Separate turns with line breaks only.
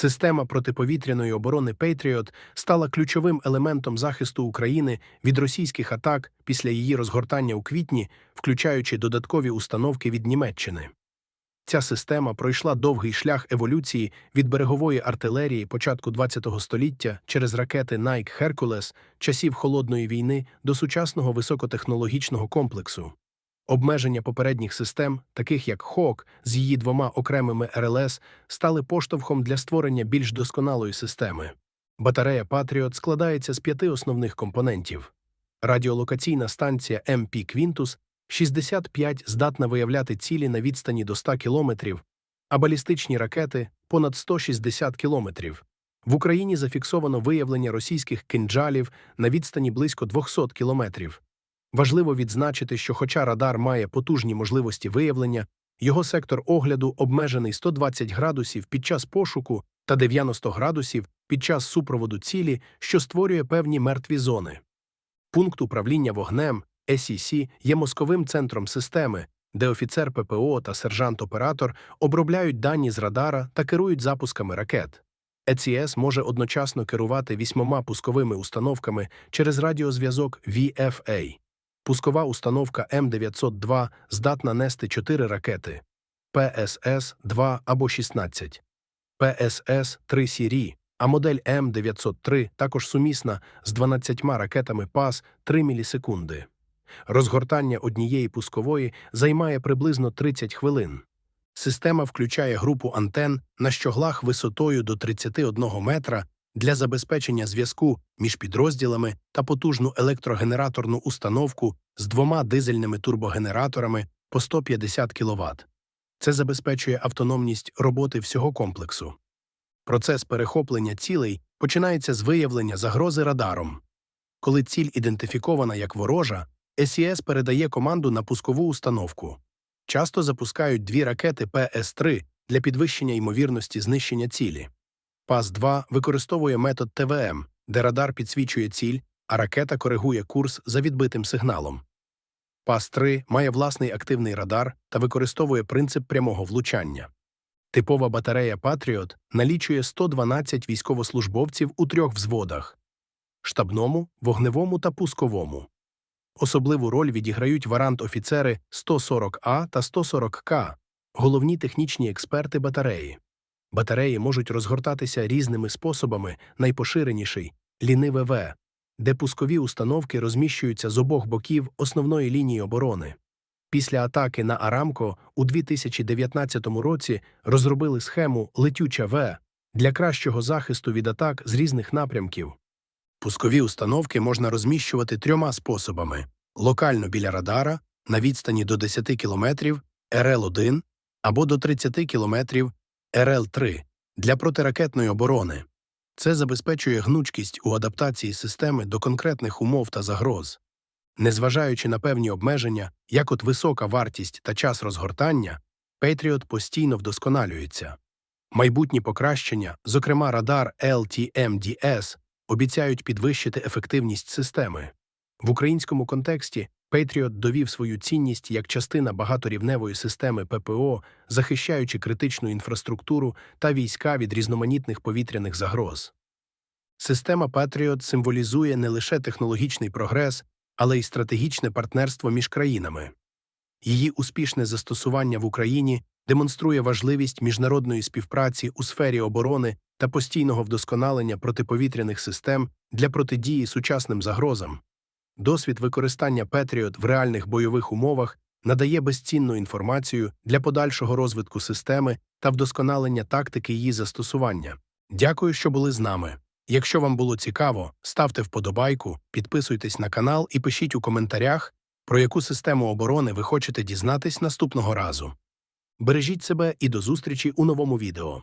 Система протиповітряної оборони Patriot стала ключовим елементом захисту України від російських атак після її розгортання у квітні, включаючи додаткові установки від Німеччини. Ця система пройшла довгий шлях еволюції від берегової артилерії початку ХХ століття через ракети Nike Hercules часів Холодної війни до сучасного високотехнологічного комплексу. Обмеження попередніх систем, таких як Hawk з її двома окремими РЛС, стали поштовхом для створення більш досконалої системи. Батарея Patriot складається з п'яти основних компонентів. Радіолокаційна станція MP Quintus 65 здатна виявляти цілі на відстані до 100 кілометрів, а балістичні ракети понад 160 кілометрів. В Україні зафіксовано виявлення російських кинджалів на відстані близько 200 кілометрів. Важливо відзначити, що хоча радар має потужні можливості виявлення, його сектор огляду обмежений 120 градусів під час пошуку та 90 градусів під час супроводу цілі, що створює певні мертві зони. Пункт управління вогнем SEC є мозковим центром системи, де офіцер ППО та сержант-оператор обробляють дані з радара та керують запусками ракет. ECS може одночасно керувати вісьмома пусковими установками через радіозв'язок VFA. Пускова установка М902 здатна нести 4 ракети ПСС-2 або 16, ПСС-3 Сірі, а модель М903 також сумісна з 12 ракетами ПАС 3 мілісекунди. Розгортання однієї пускової займає приблизно 30 хвилин. Система включає групу антен на щоглах висотою до 31 метра для забезпечення зв'язку між підрозділами та потужну електрогенераторну установку з двома дизельними турбогенераторами по 150 кВт. Це забезпечує автономність роботи всього комплексу. Процес перехоплення цілей починається з виявлення загрози радаром. Коли ціль ідентифікована як ворожа, СІС передає команду на пускову установку. Часто запускають дві ракети ПС-3 для підвищення ймовірності знищення цілі. ПАС-2 використовує метод ТВМ, де радар підсвічує ціль, а ракета коригує курс за відбитим сигналом. ПАС-3 має власний активний радар та використовує принцип прямого влучання. Типова батарея Patriot налічує 112 військовослужбовців у трьох взводах штабному, вогневому та пусковому. Особливу роль відіграють варант-офіцери 140А та 140К, головні технічні експерти батареї. Батареї можуть розгортатися різними способами, найпоширеніший ліниве В, де пускові установки розміщуються з обох боків основної лінії оборони. Після атаки на Арамко у 2019 році розробили схему летюча В для кращого захисту від атак з різних напрямків. Пускові установки можна розміщувати трьома способами: локально біля радара на відстані до 10 км РЛ-1 або до 30 км РЛ-3 для протиракетної оборони. Це забезпечує гнучкість у адаптації системи до конкретних умов та загроз. Незважаючи на певні обмеження, як от висока вартість та час розгортання, Patriot постійно вдосконалюється. Майбутні покращення, зокрема радар LTMDS, обіцяють підвищити ефективність системи. В українському контексті Patriot довів свою цінність як частина багаторівневої системи ППО, захищаючи критичну інфраструктуру та війська від різноманітних повітряних загроз. Система Patriot символізує не лише технологічний прогрес, але й стратегічне партнерство між країнами. Її успішне застосування в Україні демонструє важливість міжнародної співпраці у сфері оборони та постійного вдосконалення протиповітряних систем для протидії сучасним загрозам. Досвід використання Patriot в реальних бойових умовах надає безцінну інформацію для подальшого розвитку системи та вдосконалення тактики її застосування. Дякую, що були з нами. Якщо вам було цікаво, ставте вподобайку, підписуйтесь на канал і пишіть у коментарях, про яку систему оборони ви хочете дізнатись наступного разу. Бережіть себе і до зустрічі у новому відео.